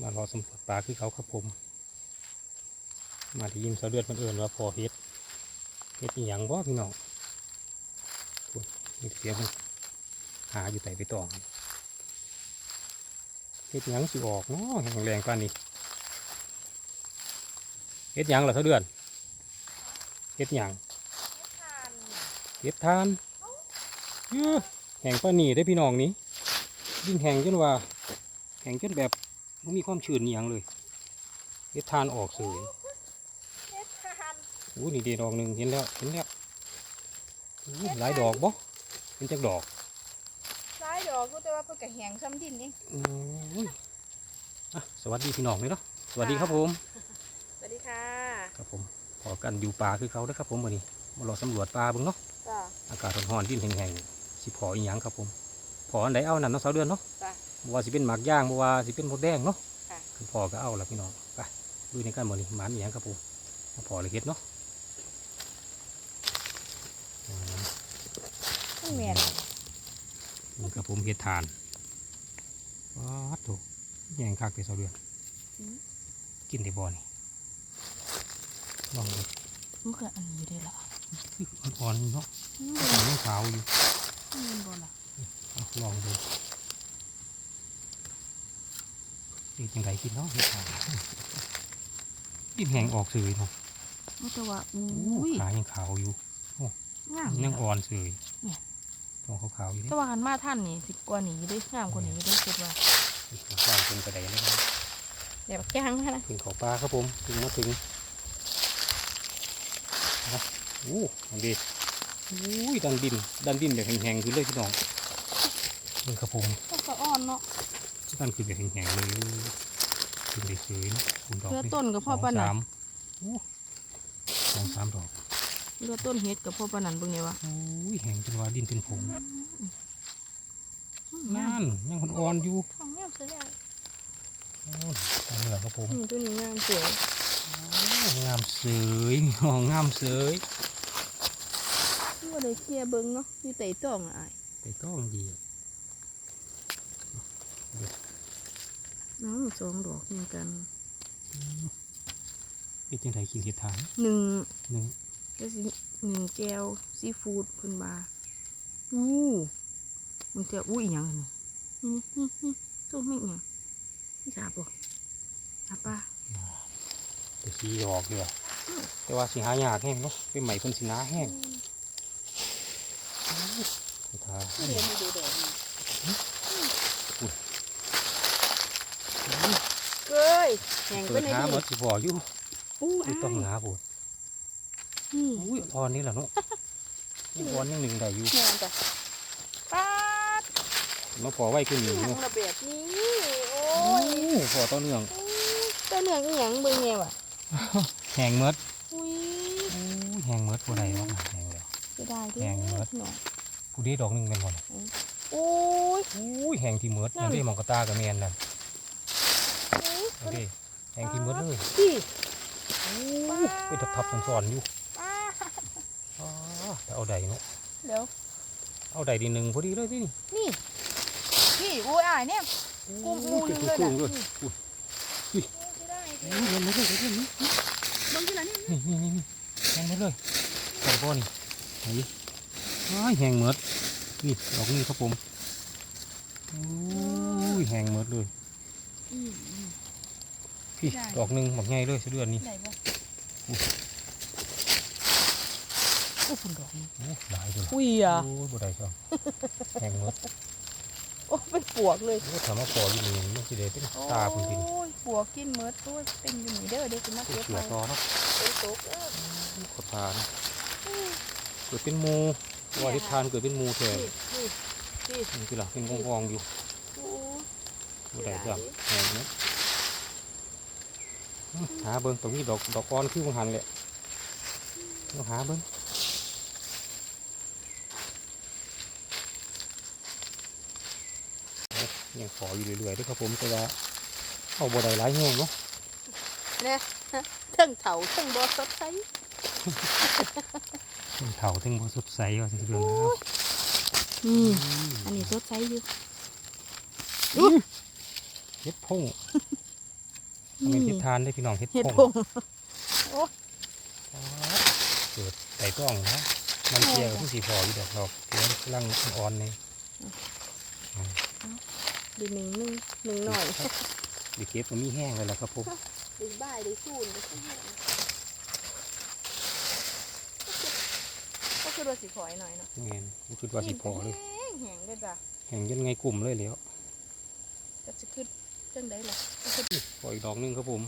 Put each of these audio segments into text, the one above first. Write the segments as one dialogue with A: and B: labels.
A: มารอสำรวจปลาคือเขาครับผม มาที่ยิมเสาเลือดมันเอื่นว่าพอเฮ็ดเฮ็ดอหย่างบ่พี่น้องคุณนี่เสียมันหาอยู่ไต่ไปตองเฮ็ดหยังสิออกเนาะแข็งแรงปานนี้เฮ็ดหยังเหรอเสาเดือนเฮ็ดหยังเฮ็ดทานเอ้อแห้งปานนี้ได้พี่น้องนี้ยิ่งแห้งจนว่าแห้งจนแบบ ไม่มีความชื้นอหย่างเลยเฮ็ดทานออกเสย
B: เฮ็ดทาน
A: อู้นี่ดีดอกหนึ่งเห็นแล้วเห็นแล้วอู้หลายดอกบ่เป็นจักดอก
B: หลายดอกก็แต่ว่าเพิ่นก็แหงซ้ำดินเอง
A: อืมอะสวัสดีพี่น้องเลยเนาะสวัสดีครับผม
B: สวัสดีค่ะ
A: ครับผมพอกันอยู่ป่าคือเขาเด้อครับผมวันนี้มารอสำรวจป่าเบิ่งเนาะ
B: จ้า
A: อากาศร้อนๆดินแห้งๆสิพออีหยังครับผมพออันใดเอานั่นเนาะเสาเดือนเนาะ
B: จ้า
A: บ่ว่าสิเป็นหมากย่างบ่ว่าสิเป็นมดแดงเนาะ
B: ค่ะ
A: คือพอก็เอาละพี่น้องไปดูในการมื้อนี้หมันอีหยังครับผมมาพอเลยเฮ็ดเนาะอืม
B: ไม่แม่น
A: นี่ครับผมเฮ็ดทานว้าดโถูกแยงคักไปเสาเดือนกินได้บ่นี่ลองดู
B: มันก็อันนี้ได้ละ
A: อ่อนๆเนาะ
B: อืม
A: หางขาวอยู่
B: มันบ่ล่ะ
A: เอาล องดูนี่จังไดกินเนาะเฮ็ดทานกินแหงออกสื่อเนาะ
B: มันแต่ว่าอุ้
A: อู้
B: ย
A: ขายังขาวอยู่
B: งาม
A: ยังอ่อนสื่อ
B: เนี่ย
A: ตัวขาวๆอยู่
B: แต่
A: เด้
B: ว่าหันมาท่านนี่สิกว่านี้ด้งามกว่านี้ด้คิดว่า
A: ว่าเป็นกระไดเลยนะ
B: เดี๋ยวแก้งนะ
A: ถึงเขาปลาครับผมถึงมาถึงนะอู้อันดีอู้ยดันดินดันดินแบบแห้งๆคือเลยพี่น้องนี่ครับผม
B: ก็อ่อนเนาะ
A: ดันคือแบบแห้งๆเลยถึงได้สวยเนาะคุณดอก
B: เรือ
A: ดิ
B: ต้นกับพ่อปาน
A: ส
B: นั
A: อนงสามอู้สองสามดอก
B: เรือต้นเฮ็ดกับพ่อปานนันเบิ่งนี่วะ
A: อู้ยแห้งจนว่าดินเป็นผง
B: อืม
A: นั่นยังอ่อนๆอยู่
B: ทองงามซะแล้ว
A: โอ้ยเอาเหนือครับผม
B: อืมตัวนี้งามสวย
A: งามเสยห้องงามเสย
B: บ่ได้เคลียร์เบิ่งเนาะอยู่ใต้ตองอะอ้าย
A: แต่ต้องดี
B: น้องสองดอกเหมือนกัน
A: เป็นจังไดกินเห็ดทาน
B: หนึ่ง
A: หนึ่ง
B: ก็สิหนึ่งแก้วซีฟู้ดเพิ่นบาอู้มันจะอู้อีหยังอันนี่นี่นี่นี่ตัวไม่อีหยังนี่สาบบ่สาบปะ
A: แต่สีออกเลยแต่ว่าสิหายากแห้งเนาะเป็นใหม่เพิ่นสิหนาแห้งเห็ดทาน
B: เรียนดูด อกเก้ยแข่งไป
A: เปิด
B: ใน
A: หาหม
B: ดิ
A: ดสิพออยู่
B: อู้
A: ไม่
B: อ้า
A: ต้อง
B: ย
A: หาปวด
B: นี่
A: อุ้ยอ่อนนี่แหละเนาะนี่อ่อนยังหนึ่งได้อยู่
B: แม่นจ้ะป๊าด
A: มาพอไว้ขึ้นหนึ่ง
B: หยัง
A: เนาะ
B: ระเบียดนี้โอ้
A: โอ้
B: ย
A: พอต่อเนื่อง
B: เจ้าเนืองอีหยังเบิ่งแง่วะ
A: แห้งหมด
B: อุ้ย
A: อู้ยแห้งหมดบ่ได้เนาะแห้งแล้ว
B: จะได้เด้
A: แห้งหมด
B: หน่อย
A: ผู้ดีดอกหนึงเป็นบ่
B: โอ้ย
A: อุ้ยแห้งที่หมด
B: นั่
A: นั่
B: น
A: นเด้หมองกระตากระแมนนั่น
B: อุ้ย
A: นั่นเด้แห้งที่หมดเลย
B: พี่
A: ไปทับทับๆซ้อนๆอยู่
B: ป้า
A: อ๋อแต่เอาใดเนาะ
B: เดี๋ยว
A: เอาใดดีหนึ่งพอดีเลยที่นี่
B: นี่พี่อุ้ยอ่ายเนี่ยกูมูหนึ่งเลยน่ะ
A: กุ้งๆด้วย
B: อุ้ยจะได้ดิ
A: อุ้ยเห็นไหมเลยเห็นไหม
B: เบิ่งที่ละนี่
A: นี่นี่นี่นี่แห้งหมดเลยใส่บ่อนี่ไหนอ้ายแห้งหมดนี่ดอกนี้ครับผมอุ้ยแห้งหมดเลย
B: อืมอืม
A: พี่
B: ได้
A: ดอกหนึ่งหมกใหญ่เลยเสเดือนนี้
B: ไหนบ่โอ้ฝุ่นดอกนี่
A: โอ้หลายเลย
B: อุ้ยอะ
A: โอ้ยบ่ได้ครับแห้งหมด
B: โอ้เป็นปวกเลย
A: โอ้ถามว่าพออยู่นี่มันสิได้เป็นตาคุณพี่
B: โอ้ยปวกกินเมิดตัวเป็นอยู่นี่เด้อเด็กกินมา
A: เสื
B: เก็บ
A: อ
B: มา
A: รอเนาะ
B: เป็นตกเออ
A: ขอทานเกิดเป็นหมูว่าทิศทานเกิดเป็นหมูแท้
B: นี่นี่
A: นี่คือหลักเป็นกองๆอยู่
B: โอ้
A: บ่ได้ครับแห้งเนาะ หาเบิ่งตรงนี้ดอกดอกอ่อนคือบังหันแหละต้องหาเบิ่งยังขออยู่เรื่อยๆเด้วยครับผมแต่ว่าเอาบ่ได้หลายแห้งเนาะ
B: เนี่ยเทั้งเถาเทั้งบอสดใส
A: ถึงเถาถึงบ่สดใสว่าสิเรื่องนะ
B: นี่
A: อืม
B: อันนี้สดใสอยู่
A: เฮ็ดพงทำ เป็นเห็ดทานได้พี่น้องเห็ด
B: เห็ด
A: พง
B: พงโอ้
A: เกิดไต่ต้องนะมันเกี่ยวที่สีพออยู่เด็กดอกเดี๋ยวกำลังอ่อนเลย
B: ดีหนึ่งหนึ่งหนึ่งหน่อย
A: ดีเก็บมันมีแห้งเลยแหละครับผม
B: ดีบ่ายดีสูนก็คือก็คือโดนสีฝอยหน่อยเนาะ
A: เงี้ยชุดว่าสีพอเลย
B: แห้งแห้งเลยจ้ะ
A: แห้งยันไงกลุ่มเลยแล้ว
B: ก็จะขึ้น จังได้ล่ะก็คือ
A: พออีกดอกหนึงครับผม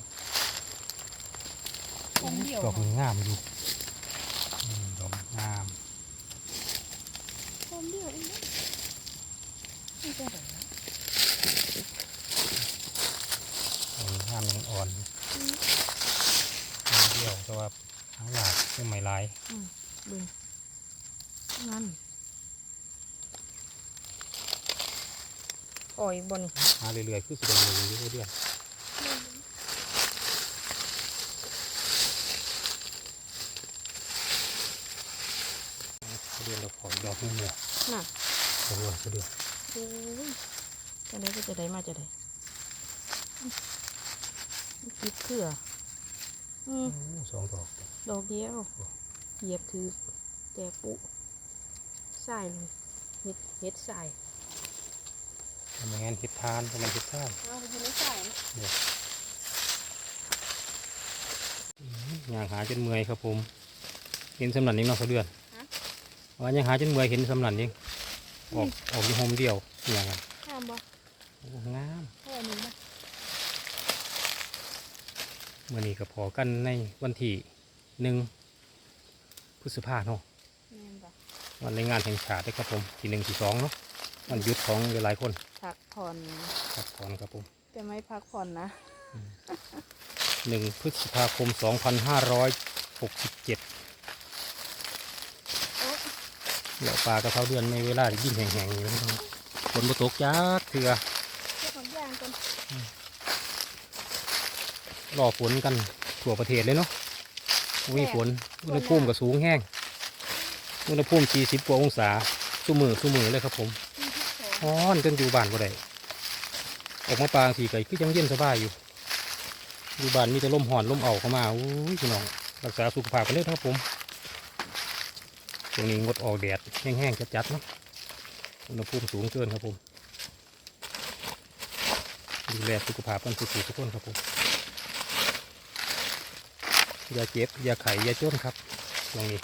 B: คงเดียว
A: ดอกงามอยู่อืมดอกงาม
B: คงเดียวเองนะนี่จะได้
A: ดอกงามยังอ่อนอยู่เดียวแต่ว่าหางหลากเป็นไม้ลาย
B: เบิ่งนั่น อ่อยบน
A: หาเรื่อยๆคือสิได้เลยเรื่อยๆเดือนเราขอดอกนึงเลย
B: น่ะ
A: สะดวกสะดวก
B: โอ้ยจะได้ก็จะได้มาจะได้คิดเผื่ออืม
A: โอ้สองดอก
B: ดอกเดียวเหยียบถือแต่ปุใส่เลยเฮ็ดเฮ็ดใส่
A: ทำอย่างนั้นเห็ดทานทำไมนเห็ดทาน
B: เอาไปไม่ใส่นะ
A: ย่างหาจนเมื่อยครับผมเห็นสำนันเองเนาะเขาเดือนว่ายังหาจนเมื่อยเห็นสำนันเองออกออกที่โฮมเดียวอย่างนั้น
B: ห้ามบ่
A: โอ้งาม
B: แค่นี้นะ
A: เมื่อนี้ก็พอกันในวันที่หนึ่งพฤษภาเนาะ
B: แม่นบ่
A: วันแรงงานแห่งชาติเด้อครับผมที่หนึ่งที่สองเนาะวันหยุดของหลายๆคน
B: พักผ่อน
A: พักผ่อนครับผม
B: แต่ไม่พักผ่อนนะ
A: หนึ่งพฤษภาคมสองพันห้าร้อยหกสิบเจ็ด
B: โอ๊ะ
A: เหล่าปลากระเท้าเดือนในเวลาที่ยิ่งแห้งๆอยู่นะครับฝนบ่ตกจักเถื่อ
B: เจ้าของย่างกัน
A: รอฝนกันทั่วประเทศเลยเนาะมีฝนอุณหภูมิก็สูงแห้งอุณหภูมิ40กว่าองศาสุมือสุมือเลยครับผม
B: ฮ้อ
A: นจนอยู่บ้านบ่ได้ออกมาปางสีไก่คือยังเย็นสบายอยู่ อยู่บ้านมีแต่ลมห่อนลมเอาเข้ามาอุ้ยพี่น้องรักษาสุขภาพกันเลยครับผมช่วงนี้งดออกแดดแห้งๆจัดๆเนาะอุณหภูมิสูงเกินครับผมดูแลสุขภาพกันสุขทุกคนครับผมอย่าเจ็บอย่าไข้อย่าจนครับช่วงนี้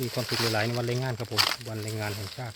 A: มีความสุขหลายๆในวันแรงงานครับผมวันแรงงานแห่งชาติ